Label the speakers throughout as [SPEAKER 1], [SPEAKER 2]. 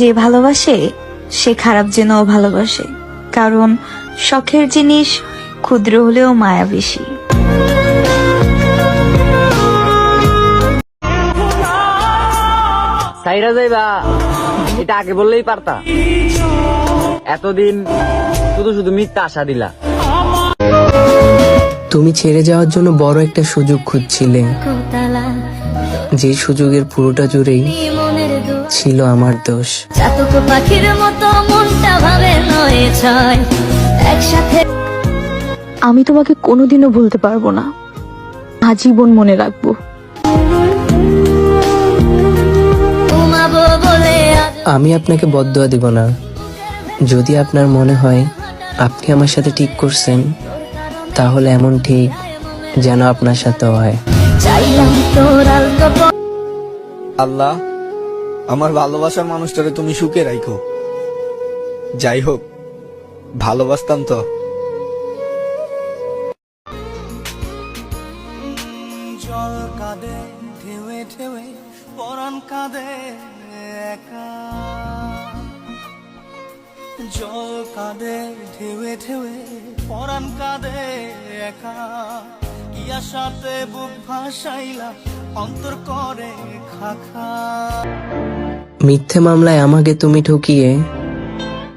[SPEAKER 1] যে ভালোবাসে সে খারাপ জেনেও ভালোবাসে কারণ শখের জিনিস ক্ষুদ্র হলেও মায়া বেশি
[SPEAKER 2] সাইরা যাইবা এটা আগে বললেই পারতা। এতদিন শুধু শুধু মিথ্যা আশা দিলা।
[SPEAKER 3] তুমি ছেড়ে যাওয়ার জন্য বড় একটা সুযোগ খুঁজছিলে। যে সুযোগের পুরোটা জুড়েই ছিল আমার দোষ।
[SPEAKER 4] চাতক পাখির মতো মনটা ভাবে নয় ছয়। একসাথে
[SPEAKER 1] আমি তোমাকে কোনোদিনও ভুলতে পারব না। আজীবন মনে রাখব।
[SPEAKER 4] ঘুমাবো বলে আজ
[SPEAKER 3] আমি আপনাকে বদদোয়া দিব না। যদি আপনার মনে হয় আপনি আমার সাথে ঠিক করছেন তাহলে এমন ঠিক যেন আপনার সাথেও হয়।
[SPEAKER 4] চাইলাম তোর আলতো
[SPEAKER 5] আল্লাহ আমার ভালোবাসার মানুষটারে তুমি সুখে রাখো যাই হোক, ভালোবাসতাম তো। জল কাঁদে ঢেউে ঢেউে পরাণ কাঁদে একা। জল কাঁদে ঢেউে ঢেউে পরাণ কাঁদে একা। কি আশাতে বুক ভাসাইলা অন্তর করে খাখা।
[SPEAKER 3] মিথ্যে মামলায় আমাকে তুমি ঠকিয়ে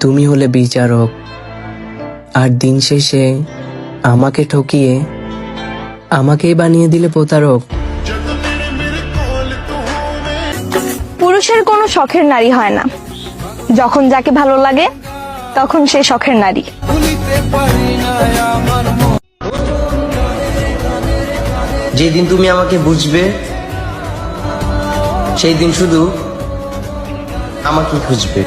[SPEAKER 3] তুমি হলে বিচারক। আর দিন শেষে আমাকে ঠকিয়ে আমাকেই বানিয়ে দিলে প্রতারক।
[SPEAKER 6] পুরুষের কোনো শখের নারী হয় না। যখন যাকে ভালো লাগে তখন সে শখের নারী।
[SPEAKER 7] যেদিন তুমি আমাকে বুঝবে সেই দিন শুধু আমাকে খুঁজবে।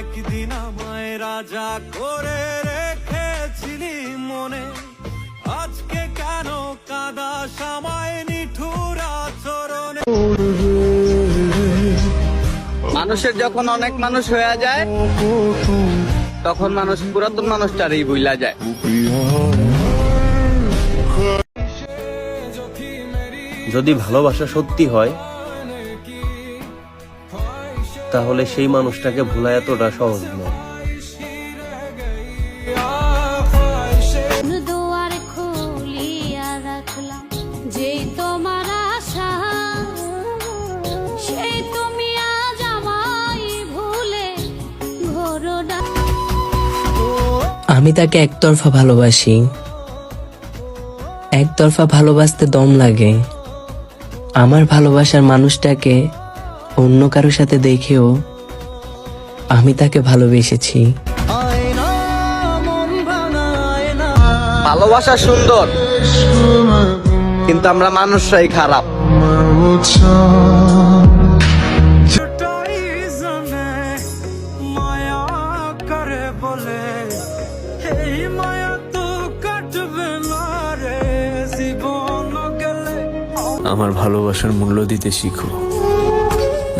[SPEAKER 5] একদিন আমায় রাজা করে রেখেছিলি মনে। আজকে কেন কাদা সামায় নিঠুর আচরণে?
[SPEAKER 2] মানুষের যখন অনেক মানুষ হয়ে যায় তখন মানুষ, পুরাতন মানুষটারই বইলা যায়।
[SPEAKER 8] যদি ভালোবাসা সত্যি হয়, তাহলে সেই মানুষটাকে ভোলা এতটা সহজ নয়।
[SPEAKER 3] আমি তাকে একতরফা ভালোবাসি। একতরফা ভালোবাসতে দম লাগে। আমার ভালোবাসার মানুষটাকে অন্য কারও সাথে দেখেও আমি তাকে ভালোবেসেছি।
[SPEAKER 2] ভালোবাসা সুন্দর, কিন্তু আমরা মানুষরাই খারাপ।
[SPEAKER 9] আমার ভালোবাসার মূল্য দিতে শিখো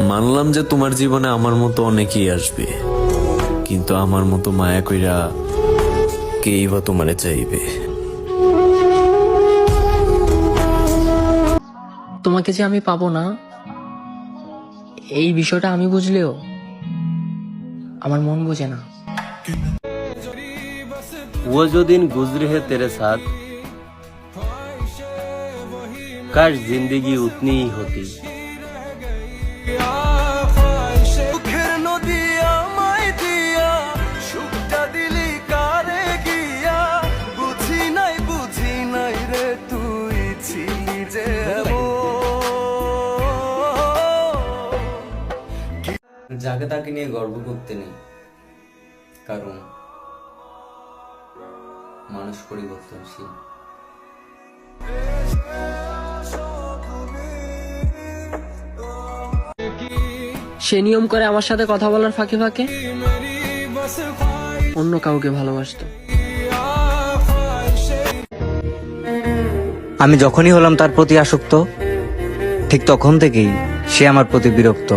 [SPEAKER 9] মানলাম যে তোমার জীবনে আমার মতো অনেকেই আসবে কিন্তু আমার মতো মায়া কইরা কেই বা তোমারে চাইবে
[SPEAKER 3] তোমাকে যে আমি পাবো না এই বিষয়টা আমি বুঝলেও আমার মন বোঝে না
[SPEAKER 8] वो जो दिन गुजरे है तेरे साथ काश जिंदगी उतनी ही होती
[SPEAKER 5] সুখের নদী আমায় দিয়া সুখটা দিলি কারে গিয়া বুঝি নাই বুঝি নাই রে তুই ছিলি যে
[SPEAKER 7] যাকে তাকে নিয়ে গর্ব করতে নেই কারণ মানুষ পরিবর্তনশীল
[SPEAKER 3] সে নিয়ম করে আমার সাথে কথা বলার ফাঁকে ফাঁকে। অন্য কাউকে ভালোবাসতো।
[SPEAKER 2] আমি যখনই হলাম তার প্রতি আসক্ত, ঠিক তখন থেকেই সে আমার প্রতি বিরক্ত।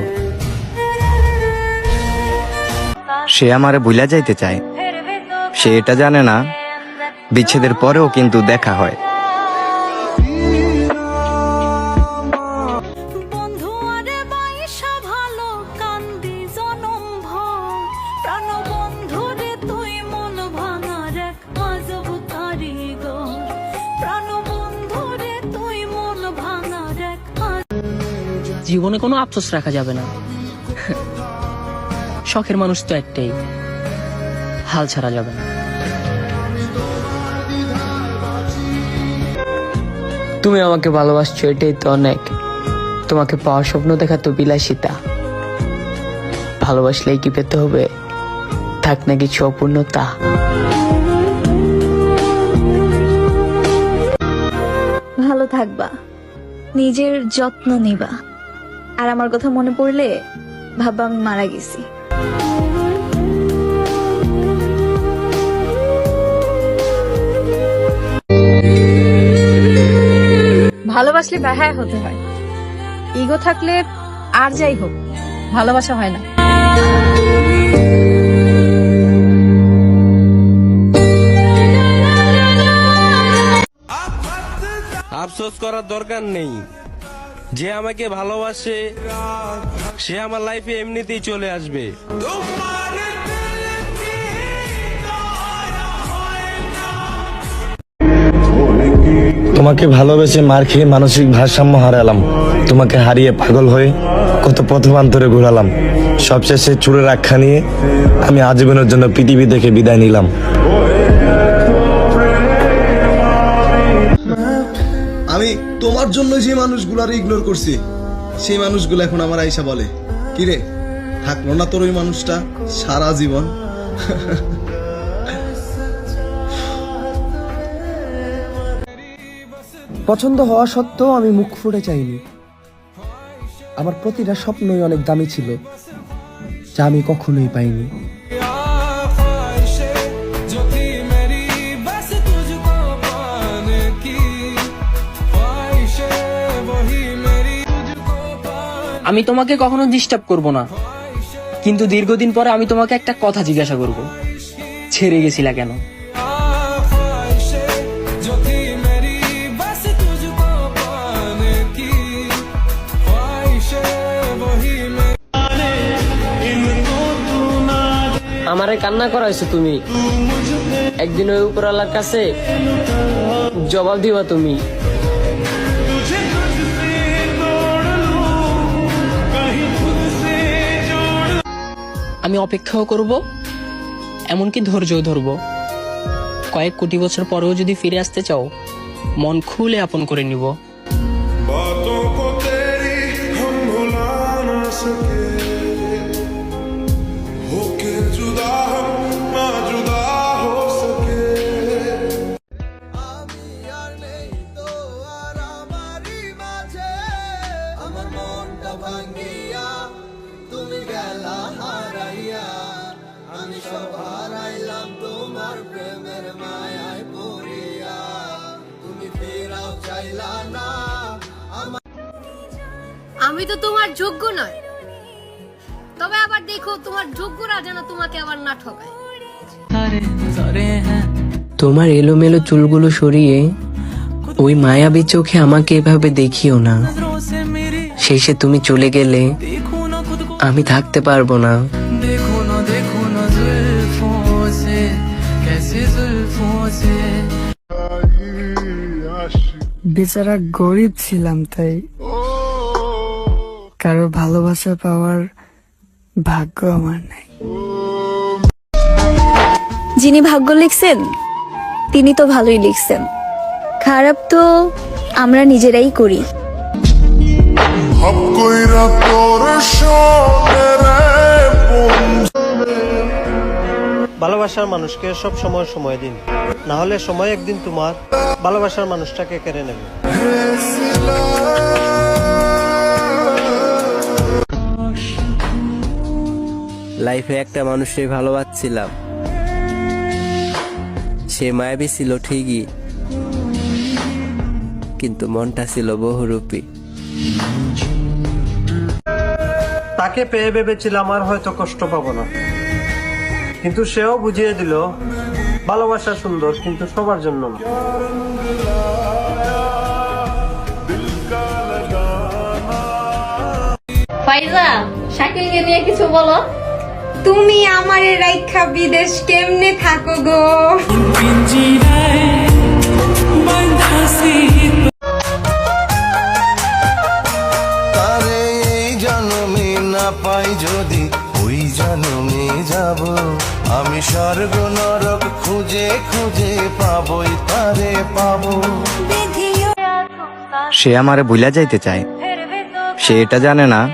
[SPEAKER 2] সে আমারে ভুলা যাইতে চায়। সে এটা জানে না, বিচ্ছেদের পরেও কিন্তু দেখা হয়।
[SPEAKER 7] জীবনে কোনো আফসোস রাখা যাবে না। শখের মানুষ তো একটাই। হাল ছাড়া যাবে না। তুমি আমাকে ভালোবাসছো এটাই তো অনেক। তোমাকে পাওয়ার স্বপ্ন দেখা তো বিলাসিতা। ভালোবাসলেই কি পেতে হবে? থাক না কিছু অপূর্ণতা।
[SPEAKER 1] ভালো থাকবা। নিজের যত্ন নিবা। আর আমার কথা মনে পড়লে ভাববা আমি মারা গেছি।
[SPEAKER 10] ভালোবাসলে বেহায় হতে হয়। ইগো থাকলে আর যাই হোক ভালোবাসা হয় না।
[SPEAKER 11] আফসোস করার দরকার নেই। যে আমাকে ভালোবাসে, সে আমার লাইফে এমনিতেই চলে আসবে।
[SPEAKER 12] তোমাকে ভালোবেসে মার খেয়ে মানসিক ভারসাম্য হারালাম। তোমাকে হারিয়ে পাগল হয়ে কত পথবান্তরে ঘোরালাম। সবশেষে চুরের আখ্যা নিয়ে আমি আজীবনের জন্য পৃথিবী থেকে বিদায় নিলাম।
[SPEAKER 13] তোমার জন্য যে মানুষগুলার ইগনোর করছি, সেই মানুষগুলো এখন আমার আইসা বলে, কিরে, থাকল না তোর ওই মানুষটা সারা জীবন?
[SPEAKER 14] পছন্দ হওয়া সত্ত্বেও আমি মুখ ফুটে চাইনি। আমার প্রতিটা স্বপ্নই অনেক দামি ছিল, যা আমি কখনোই পাইনি।
[SPEAKER 7] আমি তোমাকে কখনো ডিস্টার্ব করব না। কিন্তু দীর্ঘদিন পরে আমি তোমাকে একটা কথা জিজ্ঞাসা করব। ছেড়ে গেছিলা কেন? আমারে কান্না করাইছো তুমি। একদিন ওই উপরওয়ালার কাছে জবাব দিবা তুমি। আমি অপেক্ষাও করব, এমনকি ধৈর্যও ধরব। কয়েক কোটি বছর পরেও যদি ফিরে আসতে চাও, মন খুলে আপন করে নিব।
[SPEAKER 13] আমি
[SPEAKER 15] তো তোমার যোগ্য নয়। তবে আবার দেখো তোমার যোগ্যরা যেন তোমাকে আবার না ঠকায়।
[SPEAKER 7] তোমার এলোমেলো চুলগুলো সরিয়ে ওই মায়াবী চোখে আমাকে এভাবে দেখিও না। শেষে তুমি চলে গেলে আমি থাকতে পারব না।
[SPEAKER 14] বেচারা গরিব ছিলাম তাই কারও ভালোবাসা পাওয়ার ভাগ্য আমার নাই।
[SPEAKER 1] যিনি ভাগ্য লিখছেন তিনি তো ভালোই লিখছেন। খারাপ তো আমরা নিজেরাই করি।
[SPEAKER 16] ভালোবাসার মানুষকে সব সময় সময় দিন। না হলে সময় একদিন তোমার ভালোবাসার মানুষটাকে কেড়ে নেবে। লাইফে একটা মানুষকে ভালোবাসছিলাম। সে মায়াবী ছিল ঠিকই কিন্তু মনটা ছিল বহুরূপী। তাকে পেয়ে ভেবেছিলাম আর হয়তো কষ্ট পাবো না। কিন্তু সেও বুঝিয়ে দিল ভালোবাসা সুন্দর কিন্তু সবার জন্য না।
[SPEAKER 15] ফাইজা শাকিলকে নিয়ে কিছু বলো।
[SPEAKER 10] তুমি আমারে রাইখা বিদেশ কেমনে থাকো গো?
[SPEAKER 13] তারে
[SPEAKER 17] যদি ওই জন্মে যাব। আমি স্বর্গ নরক খুঁজে খুঁজে পাবই তারে পাবো।
[SPEAKER 2] সে আমারে ভুলা যাইতে চায়। সে এটা জানে না।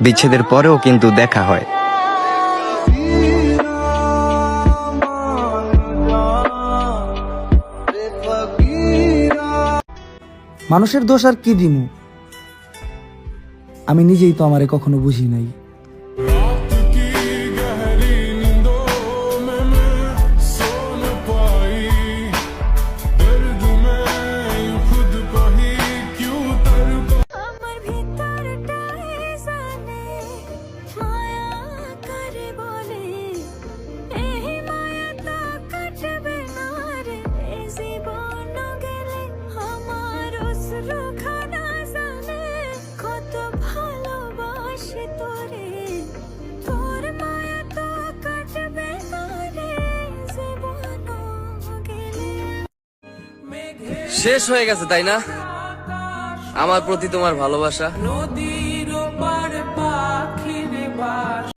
[SPEAKER 2] বিচ্ছেদের পরেও কিন্তু দেখা হয়।
[SPEAKER 18] মানুষের দোষ আর কি দিমু? আমি নিজেই তো আমারে কখনো বুঝি নাই।
[SPEAKER 2] শেষ হয়ে গেছে তাই না? আমার প্রতি তোমার ভালোবাসা।